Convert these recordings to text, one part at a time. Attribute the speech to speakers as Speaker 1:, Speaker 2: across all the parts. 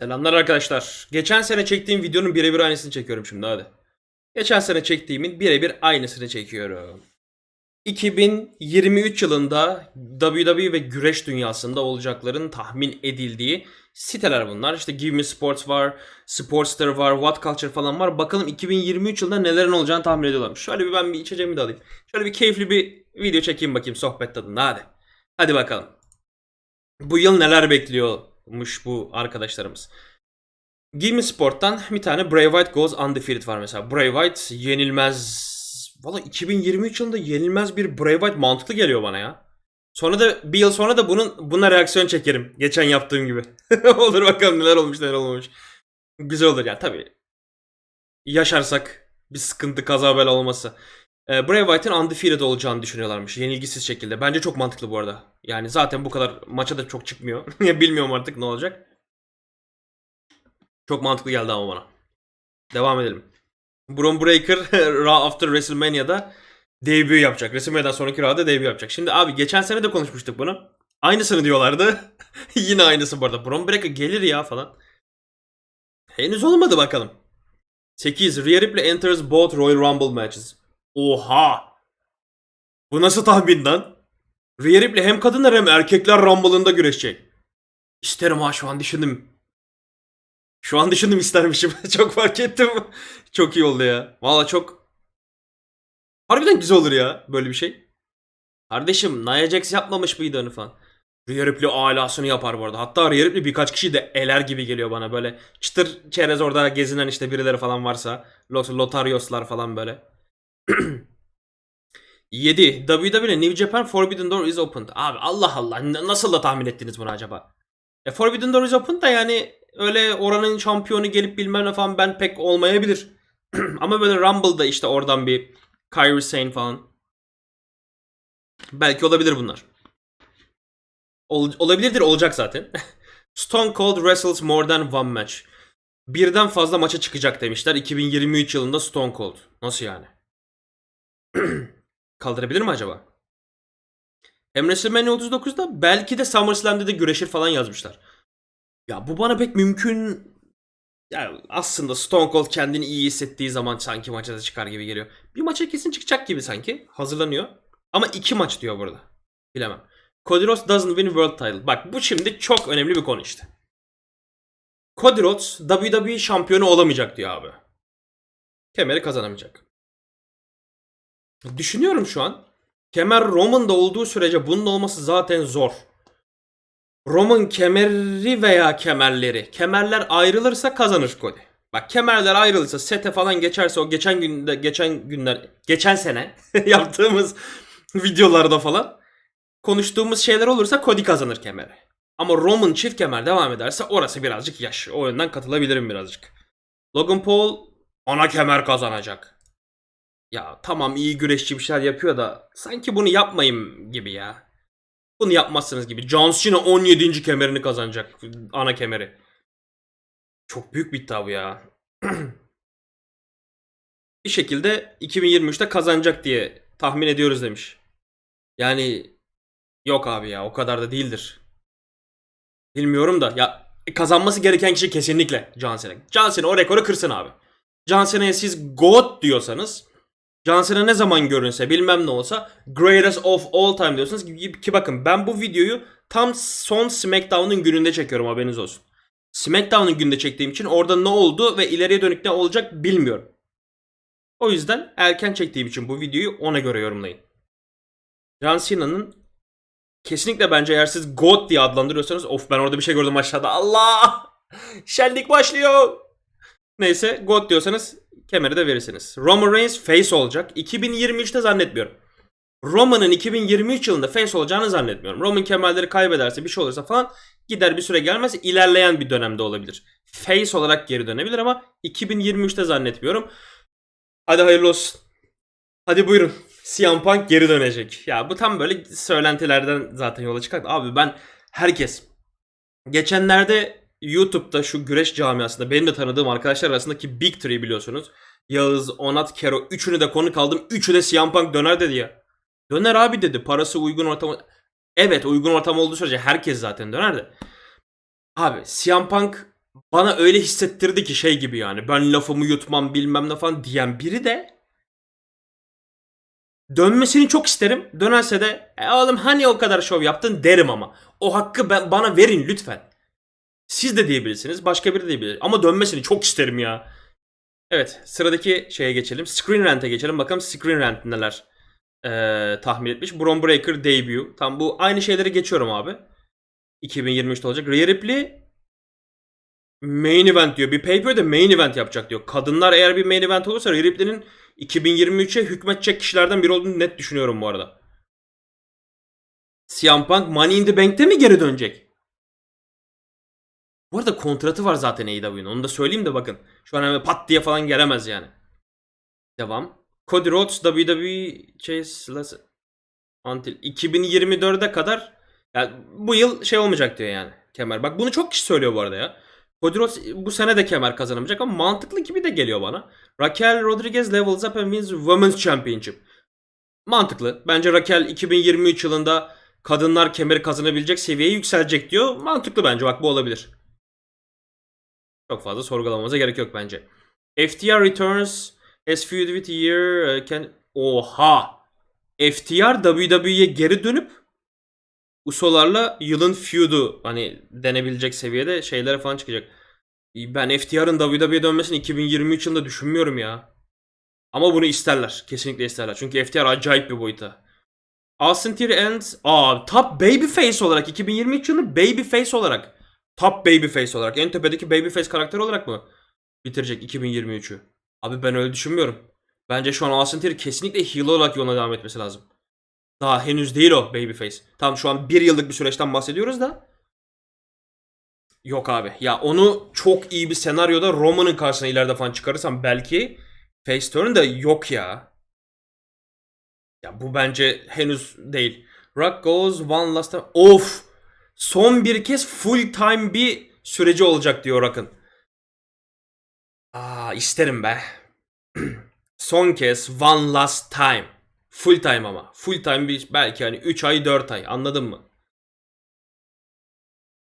Speaker 1: Selamlar arkadaşlar. Geçen sene çektiğim videonun birebir aynısını çekiyorum şimdi hadi. Geçen sene çektiğimin birebir aynısını çekiyorum. 2023 yılında WWE ve güreş dünyasında olacakların tahmin edildiği siteler bunlar. İşte Give Me Sports var, Sportster var, What Culture falan var. Bakalım 2023 yılında nelerin olacağını tahmin ediyorlarmış. Şöyle bir ben bir içeceğimi de alayım. Şöyle bir keyifli bir video çekeyim bakayım sohbet tadında hadi. Hadi bakalım. Bu yıl neler bekliyormuş bu arkadaşlarımız. Gimme Sport'tan bir tane Bray Wyatt Goes Undefeated var mesela. Bray Wyatt yenilmez... Valla 2023 yılında yenilmez bir Bray Wyatt mantıklı geliyor bana ya. Sonra da bir yıl sonra da bunun buna reaksiyon çekerim. Geçen yaptığım gibi. olur bakalım neler olmuş neler olmamış. Güzel olur ya tabii. Yaşarsak bir sıkıntı kaza bela olması. Ee, Bray Wyatt'ın undefeated olacağını düşünüyorlarmış. Yenilgisiz şekilde. Bence çok mantıklı bu arada. Yani zaten bu kadar maça da çok çıkmıyor. Bilmiyorum artık ne olacak. Çok mantıklı geldi ama bana. Devam edelim. Braun Breaker Raw After WrestleMania'da debut yapacak. WrestleMania'dan sonraki Raw'da debut yapacak. Şimdi abi geçen sene de konuşmuştuk bunu. Aynısını diyorlardı. Yine aynısı bu arada. Braun Breaker gelir ya falan. Henüz olmadı bakalım. 8. Rhea Ripley enters both Royal Rumble matches. Oha! Bu nasıl tahmin lan? Rhea Ripley hem kadınlar hem erkekler Rumble'ında güreşecek. İsterim ha şu an düşündüm. Şu an düşündüm istermişim. çok fark ettim. çok iyi oldu ya. Valla çok... Harbiden güzel olur ya böyle bir şey. Kardeşim Nia Jax yapmamış mıydı onu falan. Rhea Ripley alasını yapar bu arada. Hatta Rhea Ripley birkaç kişiyi de eler gibi geliyor bana böyle. Çıtır çerez orada gezinen işte birileri falan varsa. Lot Lotarios'lar falan böyle. 7. WWE New Japan Forbidden Door is opened. Abi Allah Allah nasıl da tahmin ettiniz bunu acaba? E Forbidden Door is opened da yani öyle oranın şampiyonu gelip bilmem ne falan ben pek olmayabilir. Ama böyle Rumble'da işte oradan bir Kyrie Sane falan. Belki olabilir bunlar. Ol- olabilirdir olacak zaten. Stone Cold wrestles more than one match. Birden fazla maça çıkacak demişler 2023 yılında Stone Cold. Nasıl yani? Kaldırabilir mi acaba? Hem WrestleMania 39'da belki de SummerSlam'de de güreşir falan yazmışlar. Ya bu bana pek mümkün... Ya aslında Stone Cold kendini iyi hissettiği zaman sanki maça da çıkar gibi geliyor. Bir maça kesin çıkacak gibi sanki. Hazırlanıyor. Ama iki maç diyor burada. Bilemem. Cody Rhodes doesn't win world title. Bak bu şimdi çok önemli bir konu işte. Cody Rhodes WWE şampiyonu olamayacak diyor abi. Kemeri kazanamayacak. Düşünüyorum şu an. Kemer Roman'da olduğu sürece bunun olması zaten zor. Roman kemeri veya kemerleri. Kemerler ayrılırsa kazanır Cody. Bak kemerler ayrılırsa sete falan geçerse o geçen günde geçen günler geçen sene yaptığımız videolarda falan konuştuğumuz şeyler olursa Cody kazanır kemeri. Ama Roman çift kemer devam ederse orası birazcık yaş. O yönden katılabilirim birazcık. Logan Paul ana kemer kazanacak. Ya tamam iyi güreşçi bir şeyler yapıyor da sanki bunu yapmayayım gibi ya. Bunu yapmazsınız gibi. John Cena 17. kemerini kazanacak. Ana kemeri. Çok büyük bir iddia ya. bir şekilde 2023'te kazanacak diye tahmin ediyoruz demiş. Yani yok abi ya o kadar da değildir. Bilmiyorum da ya kazanması gereken kişi kesinlikle John Cena. John Cena o rekoru kırsın abi. John Cena'ya siz GOAT diyorsanız John Cena ne zaman görünse bilmem ne olsa greatest of all time diyorsunuz ki, ki bakın ben bu videoyu tam son SmackDown'un gününde çekiyorum haberiniz olsun. SmackDown'un gününde çektiğim için orada ne oldu ve ileriye dönük ne olacak bilmiyorum. O yüzden erken çektiğim için bu videoyu ona göre yorumlayın. John Cena'nın kesinlikle bence eğer siz GOAT diye adlandırıyorsanız of ben orada bir şey gördüm aşağıda Allah şenlik başlıyor. Neyse GOAT diyorsanız kemeri de verirsiniz. Roman Reigns face olacak. 2023'te zannetmiyorum. Roman'ın 2023 yılında face olacağını zannetmiyorum. Roman kemerleri kaybederse bir şey olursa falan gider bir süre gelmez ilerleyen bir dönemde olabilir. Face olarak geri dönebilir ama 2023'te zannetmiyorum. Hadi hayırlı olsun. Hadi buyurun. CM Punk geri dönecek. Ya bu tam böyle söylentilerden zaten yola çıkar. Abi ben herkes geçenlerde YouTube'da şu güreş camiasında benim de tanıdığım arkadaşlar arasındaki Big Three biliyorsunuz. Yağız, Onat, Kero üçünü de konuk aldım. Üçü de CM Punk döner dedi ya. Döner abi dedi. Parası uygun ortam. Evet uygun ortam olduğu sürece herkes zaten döner de. Abi CM Punk bana öyle hissettirdi ki şey gibi yani ben lafımı yutmam bilmem ne falan diyen biri de dönmesini çok isterim. Dönerse de e oğlum hani o kadar şov yaptın derim ama. O hakkı ben, bana verin lütfen. Siz de diyebilirsiniz. Başka biri de diyebilir. Ama dönmesini çok isterim ya. Evet sıradaki şeye geçelim. Screen Rant'e geçelim. Bakalım Screen Rant neler eee, tahmin etmiş. Bron Breaker debut. Tam bu aynı şeyleri geçiyorum abi. 2023'te olacak. Rhea Ripley main event diyor. Bir pay-per-view'de main event yapacak diyor. Kadınlar eğer bir main event olursa Rhea Ripley'nin 2023'e hükmedecek kişilerden biri olduğunu net düşünüyorum bu arada. CM Punk Money in the Bank'te mi geri dönecek? Bu arada kontratı var zaten AEW'nin. Onu da söyleyeyim de bakın. Şu an hemen pat diye falan gelemez yani. Devam. Cody Rhodes WWE Chase Las- Until 2024'e kadar yani bu yıl şey olmayacak diyor yani kemer. Bak bunu çok kişi söylüyor bu arada ya. Cody Rhodes bu sene de kemer kazanamayacak ama mantıklı gibi de geliyor bana. Raquel Rodriguez levels up and wins Women's Championship. Mantıklı. Bence Raquel 2023 yılında kadınlar kemeri kazanabilecek seviyeye yükselecek diyor. Mantıklı bence bak bu olabilir. Çok fazla sorgulamamıza gerek yok bence. FTR returns as feud with year can... Oha! FTR WWE'ye geri dönüp Usolarla yılın feud'u hani denebilecek seviyede şeyler falan çıkacak. Ben FTR'ın WWE'ye dönmesini 2023 yılında düşünmüyorum ya. Ama bunu isterler. Kesinlikle isterler. Çünkü FTR acayip bir boyuta. Austin Theory and... Aa, top babyface olarak 2023 yılını babyface olarak top babyface olarak en tepedeki babyface karakter olarak mı bitirecek 2023'ü? Abi ben öyle düşünmüyorum. Bence şu an Austin Theory kesinlikle heel olarak yoluna devam etmesi lazım. Daha henüz değil o babyface. Tam şu an bir yıllık bir süreçten bahsediyoruz da. Yok abi. Ya onu çok iyi bir senaryoda Roman'ın karşısına ileride falan çıkarırsam belki face turn da yok ya. Ya bu bence henüz değil. Rock goes one last time. Of! Son bir kez full time bir süreci olacak diyor Rock'ın. Aa isterim be. Son kez one last time. Full time ama. Full time bir belki hani 3 ay 4 ay anladın mı?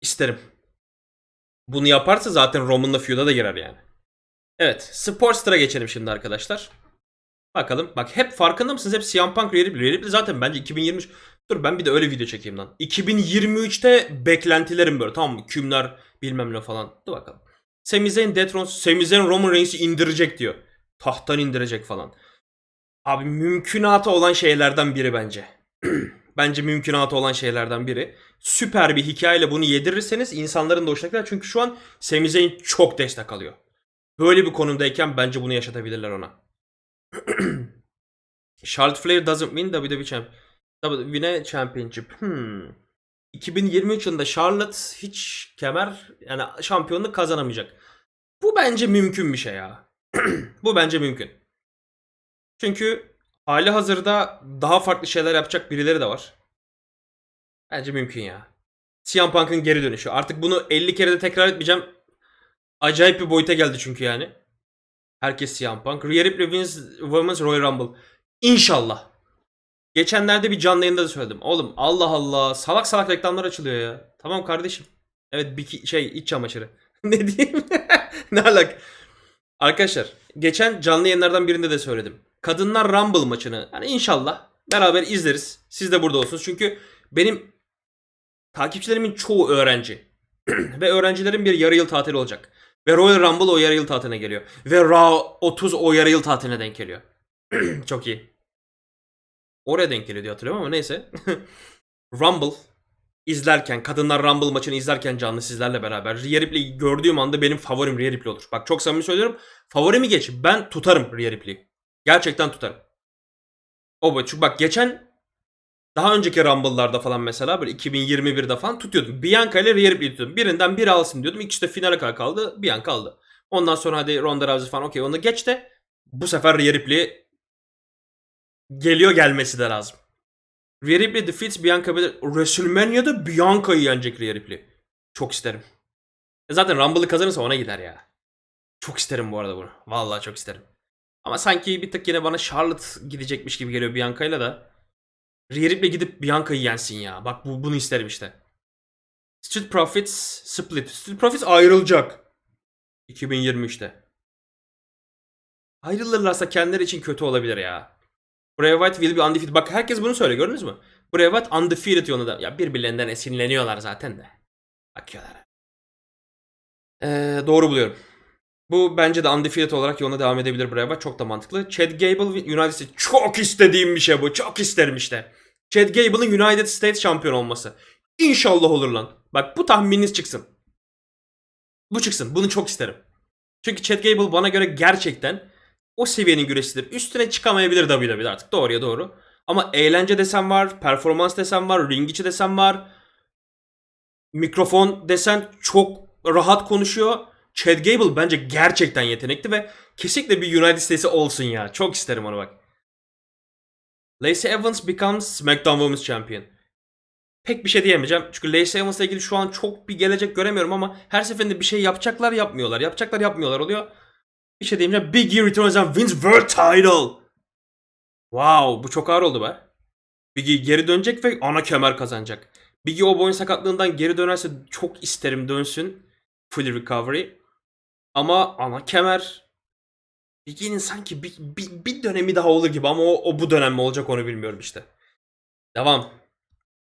Speaker 1: İsterim. Bunu yaparsa zaten Roman'la feud'a da girer yani. Evet. Sportstar'a geçelim şimdi arkadaşlar. Bakalım. Bak hep farkında mısınız? Hep CM Punk, Rhea Ripley. Rhea Ripley zaten bence 2023... Dur ben bir de öyle video çekeyim lan. 2023'te beklentilerim böyle tamam mı? Kümler bilmem ne falan. Dur bakalım. Sami Zayn, Detron, Sami Zayn Roman Reigns'i indirecek diyor. Tahttan indirecek falan. Abi mümkünatı olan şeylerden biri bence. bence mümkünatı olan şeylerden biri. Süper bir hikayeyle bunu yedirirseniz insanların da hoşuna gider. Çünkü şu an Sami Zayn çok destek alıyor. Böyle bir konumdayken bence bunu yaşatabilirler ona. Charlotte Flair doesn't win WWE Champ WWE Championship. Hmm. 2023 yılında Charlotte hiç kemer yani şampiyonluk kazanamayacak. Bu bence mümkün bir şey ya. Bu bence mümkün. Çünkü hali hazırda daha farklı şeyler yapacak birileri de var. Bence mümkün ya. CM Punk'ın geri dönüşü. Artık bunu 50 kere de tekrar etmeyeceğim. Acayip bir boyuta geldi çünkü yani. Herkes CM Punk. Rhea Ripley wins Women's Royal Rumble. İnşallah. Geçenlerde bir canlı yayında da söyledim. Oğlum Allah Allah salak salak reklamlar açılıyor ya. Tamam kardeşim. Evet bir şey iç çamaşırı. ne diyeyim? ne alak? Arkadaşlar geçen canlı yayınlardan birinde de söyledim. Kadınlar Rumble maçını hani inşallah beraber izleriz. Siz de burada olsunuz. Çünkü benim takipçilerimin çoğu öğrenci. Ve öğrencilerin bir yarı yıl tatili olacak. Ve Royal Rumble o yarı yıl tatiline geliyor. Ve Raw 30 o yarı yıl tatiline denk geliyor. Çok iyi. Oraya denk geliyor diye hatırlıyorum ama neyse. Rumble izlerken, kadınlar Rumble maçını izlerken canlı sizlerle beraber Rhea Ripley'i gördüğüm anda benim favorim Rhea Ripley olur. Bak çok samimi söylüyorum. Favorimi geç. Ben tutarım Rhea Ripley'i. Gerçekten tutarım. O bu. Çünkü bak geçen daha önceki Rumble'larda falan mesela böyle 2021'de falan tutuyordum. Bianca ile Rhea Ripley'i tutuyordum. Birinden biri alsın diyordum. İkisi de finale kaldı. Bianca aldı. Ondan sonra hadi Ronda Rousey falan okey onu geç de bu sefer Rhea Ripley geliyor gelmesi de lazım. Rhea Ripley defeats Bianca Belair. WrestleMania'da Bianca'yı yenecek Rhea Ripley. Çok isterim. E Zaten Rumble'ı kazanırsa ona gider ya. Çok isterim bu arada bunu. Vallahi çok isterim. Ama sanki bir tık yine bana Charlotte gidecekmiş gibi geliyor Bianca'yla da. Rhea Ripley gidip Bianca'yı yensin ya. Bak bu, bunu isterim işte. Street Profits split. Street Profits ayrılacak. 2023'te. Ayrılırlarsa kendileri için kötü olabilir ya. Bray Wyatt will be undefeated. Bak herkes bunu söylüyor gördünüz mü? Bray Wyatt undefeated yolunda. Ya birbirlerinden esinleniyorlar zaten de. Bakıyorlar. Ee, doğru buluyorum. Bu bence de undefeated olarak yoluna devam edebilir Bray Wyatt. Çok da mantıklı. Chad Gable United States. Çok istediğim bir şey bu. Çok isterim işte. Chad Gable'ın United States şampiyon olması. İnşallah olur lan. Bak bu tahmininiz çıksın. Bu çıksın. Bunu çok isterim. Çünkü Chad Gable bana göre gerçekten o seviyenin güreşidir. Üstüne çıkamayabilir WWE'de artık. Doğruya doğru. Ama eğlence desem var, performans desem var, ring içi desem var. Mikrofon desen çok rahat konuşuyor. Chad Gable bence gerçekten yetenekli ve kesinlikle bir United States'i olsun ya. Çok isterim onu bak. Lacey Evans becomes SmackDown Women's Champion. Pek bir şey diyemeyeceğim. Çünkü Lacey Evans'la ilgili şu an çok bir gelecek göremiyorum ama her seferinde bir şey yapacaklar yapmıyorlar. Yapacaklar yapmıyorlar oluyor. Bir şey diyemeyeceğim. Big E returns and wins World Title. Wow bu çok ağır oldu be. Big E geri dönecek ve ana kemer kazanacak. Big E o boyun sakatlığından geri dönerse çok isterim dönsün. Full recovery. Ama ana kemer Big E'nin sanki bir, bir, bir dönemi daha olur gibi ama o, o bu dönem mi olacak onu bilmiyorum işte. Devam.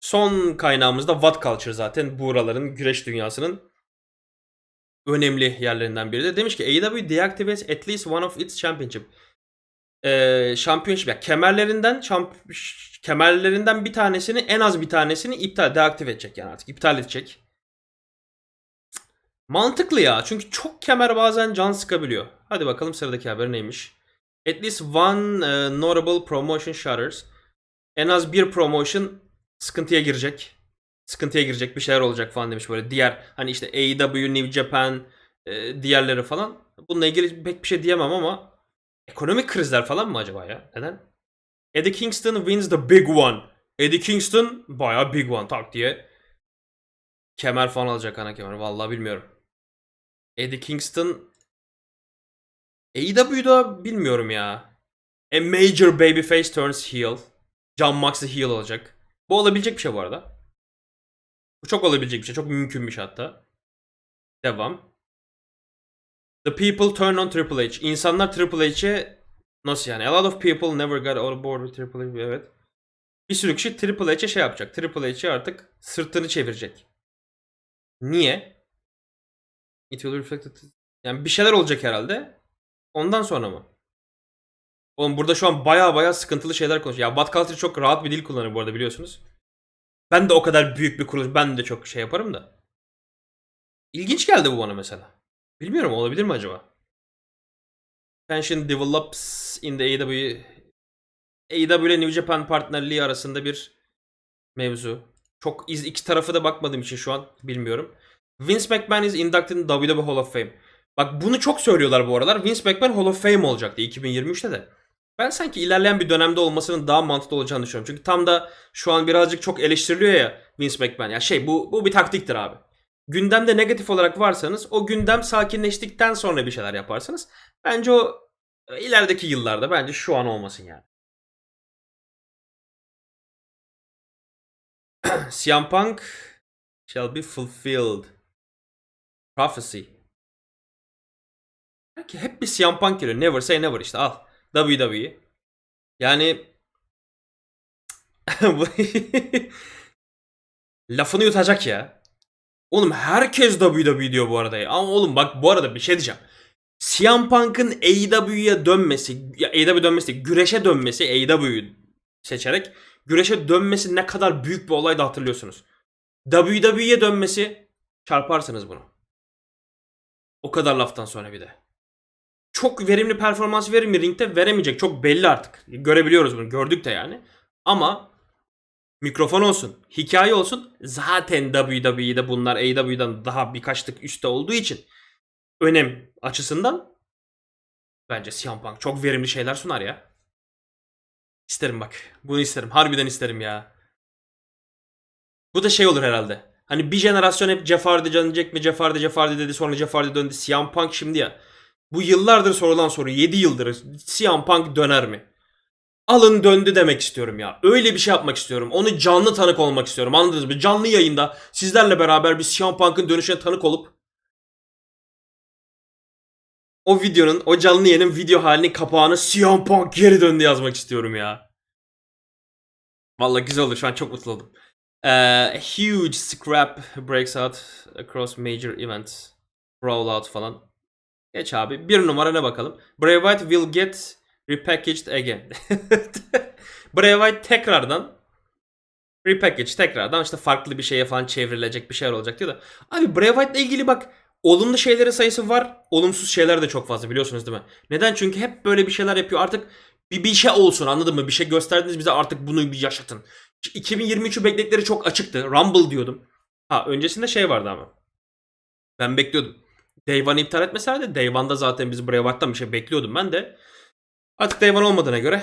Speaker 1: Son kaynağımız da What Culture zaten. Buraların güreş dünyasının önemli yerlerinden biri de. Demiş ki AEW deactivates at least one of its championship. Ee, championship ya kemerlerinden şamp kemerlerinden bir tanesini en az bir tanesini iptal deaktive edecek yani artık iptal edecek. Mantıklı ya çünkü çok kemer bazen can sıkabiliyor. Hadi bakalım sıradaki haber neymiş. At least one uh, notable promotion shutters. En az bir promotion sıkıntıya girecek. Sıkıntıya girecek bir şeyler olacak falan demiş böyle. Diğer hani işte AEW, New Japan, e, diğerleri falan. Bununla ilgili pek bir şey diyemem ama ekonomik krizler falan mı acaba ya? Neden? Eddie Kingston wins the big one. Eddie Kingston bayağı big one tak diye. Kemer falan alacak ana kemer. Vallahi bilmiyorum. Eddie Kingston AEW'da bilmiyorum ya. A major babyface turns heel. John Moxley heel olacak. Bu olabilecek bir şey bu arada. Bu çok olabilecek bir şey. Çok mümkünmüş hatta. Devam. The people turn on Triple H. İnsanlar Triple H'e nasıl yani? A lot of people never got on board with Triple H. Evet. Bir sürü kişi Triple H'e şey yapacak. Triple H'e artık sırtını çevirecek. Niye? It will reflect Yani bir şeyler olacak herhalde. Ondan sonra mı? Oğlum burada şu an baya baya sıkıntılı şeyler konuşuyor. Ya Culture çok rahat bir dil kullanıyor bu arada biliyorsunuz. Ben de o kadar büyük bir kuruluş. Ben de çok şey yaparım da. İlginç geldi bu bana mesela. Bilmiyorum olabilir mi acaba? Tension develops in the AEW AEW ile New Japan partnerliği arasında bir mevzu. Çok iz iki tarafı da bakmadığım için şu an bilmiyorum. Vince McMahon is inducted in WWE Hall of Fame. Bak bunu çok söylüyorlar bu aralar. Vince McMahon Hall of Fame olacaktı 2023'te de. Ben sanki ilerleyen bir dönemde olmasının daha mantıklı olacağını düşünüyorum. Çünkü tam da şu an birazcık çok eleştiriliyor ya Vince McMahon. Ya şey bu bu bir taktiktir abi. Gündemde negatif olarak varsanız o gündem sakinleştikten sonra bir şeyler yaparsınız. Bence o e, ilerideki yıllarda bence şu an olmasın yani. CM Punk shall be fulfilled. Prophecy. Belki hep bir CM Punk geliyor. Never say never işte al. WWE. Yani lafını yutacak ya. Oğlum herkes WWE diyor bu arada ya. Ama oğlum bak bu arada bir şey diyeceğim. CM Punk'ın AEW'ye dönmesi, ya AEW dönmesi güreşe dönmesi, AEW'yu seçerek güreşe dönmesi ne kadar büyük bir olay da hatırlıyorsunuz. WWE'ye dönmesi çarparsınız bunu. O kadar laftan sonra bir de çok verimli performans verir mi ringde? Veremeyecek. Çok belli artık. Görebiliyoruz bunu. Gördük de yani. Ama mikrofon olsun, hikaye olsun. Zaten WWE'de bunlar AEW'den daha birkaç tık üstte olduğu için önem açısından bence CM Punk çok verimli şeyler sunar ya. İsterim bak. Bunu isterim. Harbiden isterim ya. Bu da şey olur herhalde. Hani bir jenerasyon hep Jeff Hardy dönecek mi? Jeff Hardy, Jeff Hardy dedi. Sonra Jeff Hardy döndü. CM Punk şimdi ya. Bu yıllardır sorulan soru 7 yıldır CM Punk döner mi? Alın döndü demek istiyorum ya. Öyle bir şey yapmak istiyorum. Onu canlı tanık olmak istiyorum. Anladınız mı? Canlı yayında sizlerle beraber bir CM Punk'ın dönüşüne tanık olup o videonun, o canlı yayının video halinin kapağını CM Punk geri döndü yazmak istiyorum ya. Vallahi güzel oldu. Şu an çok mutlu oldum. A huge scrap breaks out across major events. Rollout falan. Geç abi. Bir numara ne bakalım. Bray Wyatt will get repackaged again. Bray Wyatt tekrardan repackage tekrardan işte farklı bir şeye falan çevrilecek bir şeyler olacak diyor da. Abi Bray Wyatt'la ilgili bak olumlu şeylerin sayısı var. Olumsuz şeyler de çok fazla biliyorsunuz değil mi? Neden? Çünkü hep böyle bir şeyler yapıyor. Artık bir, bir şey olsun anladın mı? Bir şey gösterdiniz bize artık bunu bir yaşatın. 2023'ü bekledikleri çok açıktı. Rumble diyordum. Ha öncesinde şey vardı ama. Ben bekliyordum. Day One'ı iptal etmeseler de Day One'da zaten biz Bray Wyatt'tan bir şey bekliyordum ben de. Artık Day One olmadığına göre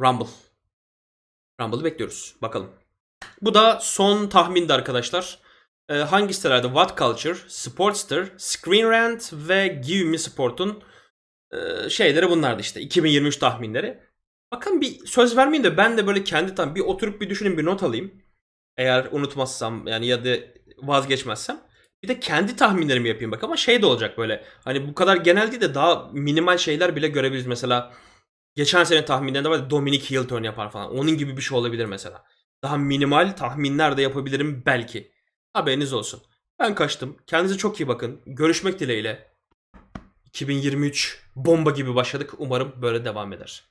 Speaker 1: Rumble. Rumble'ı bekliyoruz. Bakalım. Bu da son tahmindi arkadaşlar. Ee, hangi sitelerde? What Culture, Sportster, Screen Rant ve Give Me Sport'un e, şeyleri bunlardı işte. 2023 tahminleri. Bakın bir söz vermeyin de ben de böyle kendi tam bir oturup bir düşünün bir not alayım. Eğer unutmazsam yani ya da vazgeçmezsem. Bir de kendi tahminlerimi yapayım bak ama şey de olacak böyle. Hani bu kadar genel değil de daha minimal şeyler bile görebiliriz. Mesela geçen sene tahminlerinde var ya, Dominic Hilton yapar falan. Onun gibi bir şey olabilir mesela. Daha minimal tahminler de yapabilirim belki. Haberiniz olsun. Ben kaçtım. Kendinize çok iyi bakın. Görüşmek dileğiyle. 2023 bomba gibi başladık. Umarım böyle devam eder.